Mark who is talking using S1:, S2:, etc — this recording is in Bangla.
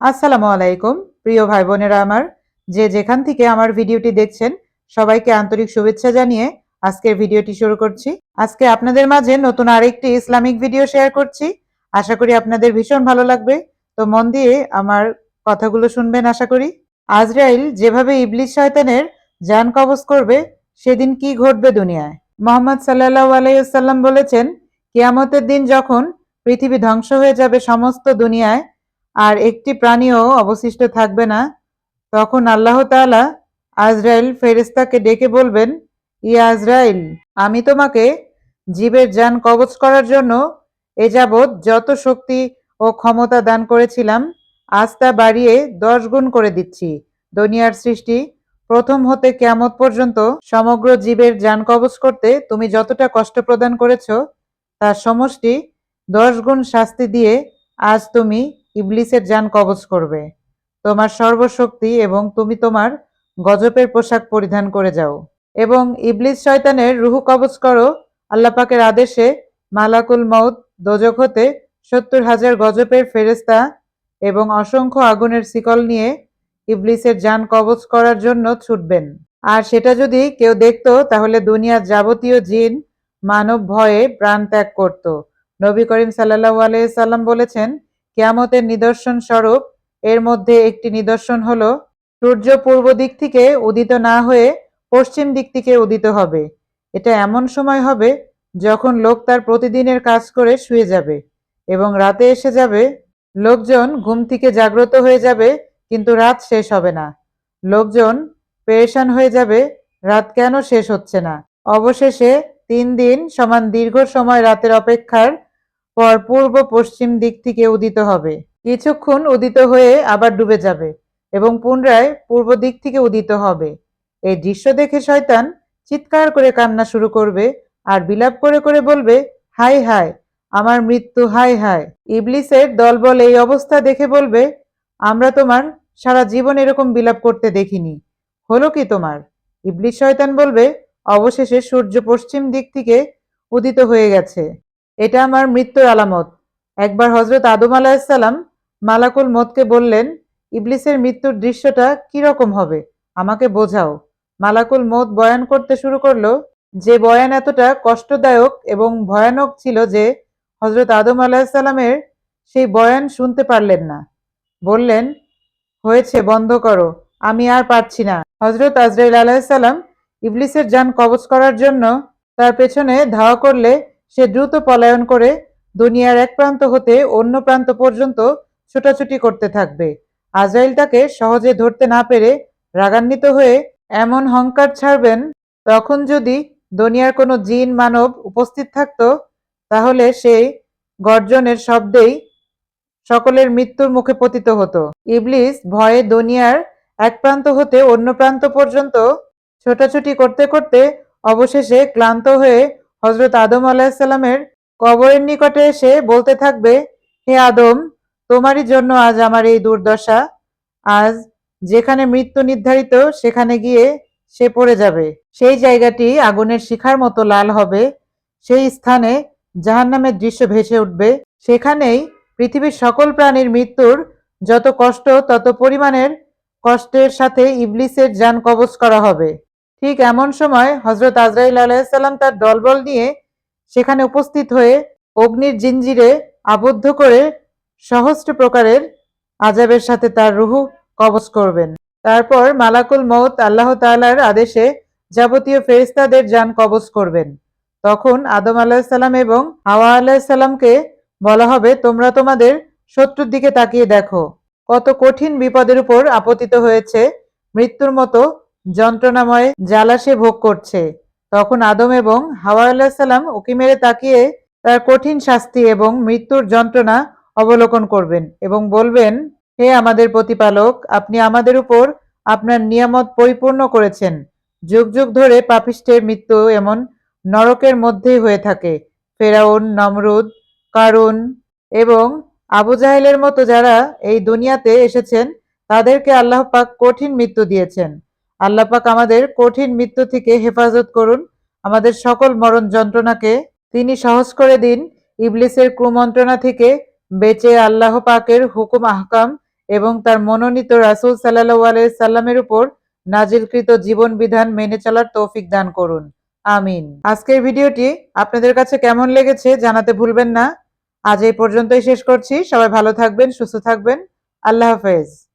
S1: আসসালামু আলাইকুম, প্রিয় ভাই বোনেরা আমার। যে যেখান থেকে আমার ভিডিওটি দেখছেন, সবাইকে আন্তরিক শুভেচ্ছা জানিয়ে আজকের ভিডিওটি শুরু করছি। আজকে আপনাদের মাঝে নতুন আরেকটি ইসলামিক ভিডিও শেয়ার করছি। আশা করি আপনাদের ভীষণ ভালো লাগবে। তো মন দিয়ে আমার কথাগুলো শুনবেন, আশা করি। আজরাইল যেভাবে ইবলিশ শয়তানের জান কবজ করবে, সেদিন কি ঘটবে দুনিয়ায়? মোহাম্মদ সাল্লাহ আলাইসাল্লাম বলেছেন, কিয়ামতের দিন যখন পৃথিবী ধ্বংস হয়ে যাবে সমস্ত দুনিয়ায় আর একটি প্রাণীও অবশিষ্ট থাকবে না। তখন আল্লাহ তাআলা আজরাইল ফেরেস্তাকে ডেকে বলবেন ইয়া আজরাইল, আমি তোমাকে জীবের যান কবজ করার জন্য এ যাবৎ যত শক্তি ও ক্ষমতা দান করেছিলাম, আজ তা বাড়িয়ে দশ গুণ করে দিচ্ছি। দুনিয়ার সৃষ্টি প্রথম হতে কেয়ামত পর্যন্ত সমগ্র জীবের যান কবজ করতে তুমি যতটা কষ্ট প্রদান করেছ, তার সমষ্টি দশ গুণ শাস্তি দিয়ে আজ তুমি ইবলিসের যান কবজ করবে। তোমার সর্বশক্তি এবং তুমি তোমার গজবের পোশাক পরিধান করে যাও। এবং ইবলিস শয়তানের রুহু কবজ করো। আল্লাহ পাকের আদেশে মালাকুল মউত দোজক হতে সত্তর হাজার গজবের ফেরেস্তা এবং অসংখ্য আগুনের শিকল নিয়ে ইবলিসের যান কবজ করার জন্য ছুটবেন। আর সেটা যদি কেউ দেখতো, তাহলে দুনিয়ার যাবতীয় জিন মানব ভয়ে প্রাণ ত্যাগ করত। নবী করিম সাল্লাহ আলাইসাল্লাম বলেছেন কেয়ামতের নিদর্শন স্বরূপ, এর মধ্যে একটি নিদর্শন হল, সূর্য পূর্ব দিক থেকে উদিত না হয়ে পশ্চিম দিক থেকে উদিত হবে। এটা এমন সময় হবে যখন লোক তার প্রতিদিনের কাজ করে শুয়ে যাবে এবং রাতে এসে যাবে। লোকজন ঘুম থেকে জাগ্রত হয়ে যাবে, কিন্তু রাত শেষ হবে না। লোকজন পেরেশান হয়ে যাবে, রাত কেন শেষ হচ্ছে না? অবশেষে তিন দিন সমান দীর্ঘ সময় রাতের অপেক্ষার পর পূর্ব পশ্চিম দিক থেকে উদিত হবে। কিছুক্ষণ উদিত হয়ে আবার ডুবে যাবে এবং পুনরায় পূর্ব দিক থেকে উদিত হবে। এই দৃশ্য দেখে শয়তান চিৎকার করে কান্না শুরু করবে আর বিলাপ করে করে বলবে, হাই হাই, আমার মৃত্যু, হাই হাই। ইবলিসের দলবল এই অবস্থা দেখে বলবে, আমরা তোমার সারা জীবন এরকম বিলাপ করতে দেখিনি। হলো কি তোমার? ইবলিস শয়তান বলবে, অবশেষে সূর্য পশ্চিম দিক থেকে উদিত হয়ে গেছে। এটা আমার মৃত্যুর আলামত। একবার হজরত আদম আলাহিসাল্লাম মালাকুল মতকে বললেন, ইবলিসের মৃত্যুর দৃশ্যটা কি রকম হবে? আমাকে বোঝাও। মালাকুল মত বয়ান করতে শুরু করল যে বয়ান এতটা কষ্টদায়ক এবং ভয়ানক ছিল যে হজরত আদম আলাহিসাল্লামের সেই বয়ান শুনতে পারলেন না। বললেন, হয়েছে, বন্ধ করো, আমি আর পারছি না। হজরত আজরাইল আলাহিসাল্লাম ইবলিসের যান কবচ করার জন্য তার পেছনে ধাওয়া করলে সে দ্রুত পলায়ন করে দুনিয়ার এক প্রান্ত হতে অন্য প্রান্ত পর্যন্ত ছোটাছুটি করতে থাকবে। আজাইল তাকে সহজে ধরতে না পেরে রাগান্বিত হয়ে এমন হংকার ছাড়বেন, তখন যদি দুনিয়ার কোনো জিন মানব উপস্থিত থাকত, তাহলে সেই গর্জনের শব্দেই সকলের মৃত্যুর মুখে পতিত হতো। ইবলিস ভয়ে দুনিয়ার এক প্রান্ত হতে অন্য প্রান্ত পর্যন্ত ছোটাছুটি করতে করতে অবশেষে ক্লান্ত হয়ে হজরত আদম আলাহিসাল্লামের কবরের নিকটে এসে বলতে থাকবে, হে আদম, তোমারই জন্য আজ আমার এই দুর্দশা। আজ যেখানে মৃত্যু নির্ধারিত, সেখানে গিয়ে সে পড়ে যাবে। সেই জায়গাটি আগুনের শিখার মতো লাল হবে। সেই স্থানে জাহান্নামের দৃশ্য ভেসে উঠবে। সেখানেই পৃথিবীর সকল প্রাণীর মৃত্যুর যত কষ্ট, তত পরিমাণের কষ্টের সাথে ইবলিসের যান কবচ করা হবে। ঠিক এমন সময় হজরত আজরাইল আলাইসাল্লাম তার দলবল নিয়ে সেখানে উপস্থিত হয়ে অগ্নির জিঞ্জিরে আবদ্ধ করে সহস্র প্রকারের আজাবের সাথে তার রুহু কবচ করবেন। তারপর মালাকুল মৌত আল্লাহ তালার আদেশে যাবতীয় ফেরিস্তাদের যান কবচ করবেন। তখন আদম আলাহিসাল্লাম এবং হাওয়া আলাহিসাল্লামকে বলা হবে, তোমরা তোমাদের শত্রুর দিকে তাকিয়ে দেখো। কত কঠিন বিপদের উপর আপতিত হয়েছে, মৃত্যুর মতো যন্ত্রণাময় জ্বালা সে ভোগ করছে। তখন আদম এবং হাওয়া আলাহিসাল্লাম উকি মেরে তাকিয়ে তার কঠিন শাস্তি এবং মৃত্যুর যন্ত্রণা অবলোকন করবেন এবং বলবেন, হে আমাদের প্রতিপালক, আপনি আমাদের উপর আপনার নিয়ামত পরিপূর্ণ করেছেন। যুগ যুগ ধরে পাপিষ্টের মৃত্যু এমন নরকের মধ্যেই হয়ে থাকে। ফেরাউন, নমরুদ, কারুন এবং আবু জাহেলের মতো যারা এই দুনিয়াতে এসেছেন, তাদেরকে আল্লাহ পাক কঠিন মৃত্যু দিয়েছেন। আল্লাহ পাক আমাদের কঠিন মৃত্যু থেকে হেফাজত করুন। আমাদের সকল মরণ যন্ত্রণাকে তিনি সহজ করে দিন। ইবলিসের কুমন্ত্রণা থেকে বেঁচে আল্লাহ পাকের হুকুম, আহকাম এবং তার মনোনীত রাসূল সাল্লাল্লাহু আলাইহি সাল্লামের উপর নাজিলকৃত জীবন বিধান মেনে চলার তৌফিক দান করুন। আমিন। আজকের ভিডিওটি আপনাদের কাছে কেমন লেগেছে জানাতে ভুলবেন না। আজ এই পর্যন্তই শেষ করছি। সবাই ভালো থাকবেন, সুস্থ থাকবেন। আল্লাহ হাফেজ।